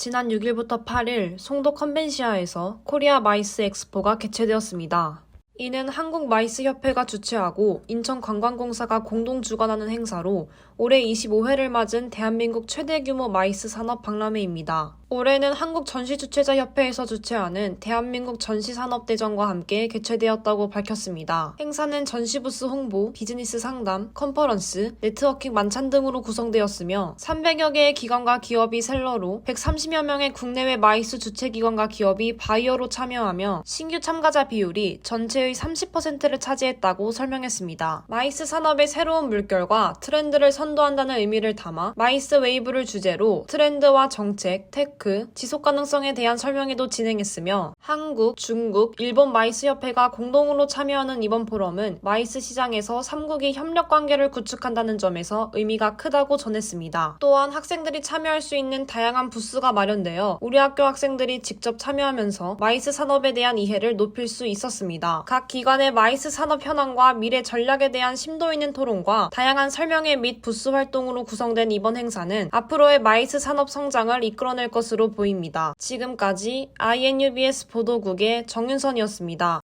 지난 6일부터 8일 송도 컨벤시아에서 코리아 마이스 엑스포가 개최되었습니다. 이는 한국 마이스 협회가 주최하고 인천관광공사가 공동 주관하는 행사로 올해 25회를 맞은 대한민국 최대 규모 마이스 산업 박람회입니다. 올해는 한국 전시주최자협회에서 주최하는 대한민국 전시산업대전과 함께 개최되었다고 밝혔습니다. 행사는 전시부스 홍보, 비즈니스 상담, 컨퍼런스, 네트워킹 만찬 등으로 구성되었으며 300여 개의 기관과 기업이 셀러로 130여 명의 국내외 마이스 주최기관과 기업이 바이어로 참여하며 신규 참가자 비율이 전체의 30%를 차지했다고 설명했습니다. 마이스 산업의 새로운 물결과 트렌드를 선도한다는 의미를 담아 마이스 웨이브를 주제로 트렌드와 정책, 테크, 지속 가능성에 대한 설명회도 진행했으며 한국, 중국, 일본 마이스 협회가 공동으로 참여하는 이번 포럼은 마이스 시장에서 3국이 협력 관계를 구축한다는 점에서 의미가 크다고 전했습니다. 또한 학생들이 참여할 수 있는 다양한 부스가 마련되어 우리 학교 학생들이 직접 참여하면서 마이스 산업에 대한 이해를 높일 수 있었습니다. 각 기관의 마이스 산업 현황과 미래 전략에 대한 심도 있는 토론과 다양한 설명회 및 부스 활동으로 구성된 이번 행사는 앞으로의 마이스 산업 성장을 이끌어낼 것으로 보입니다. 지금까지 INUBS 보도국의 정윤선이었습니다.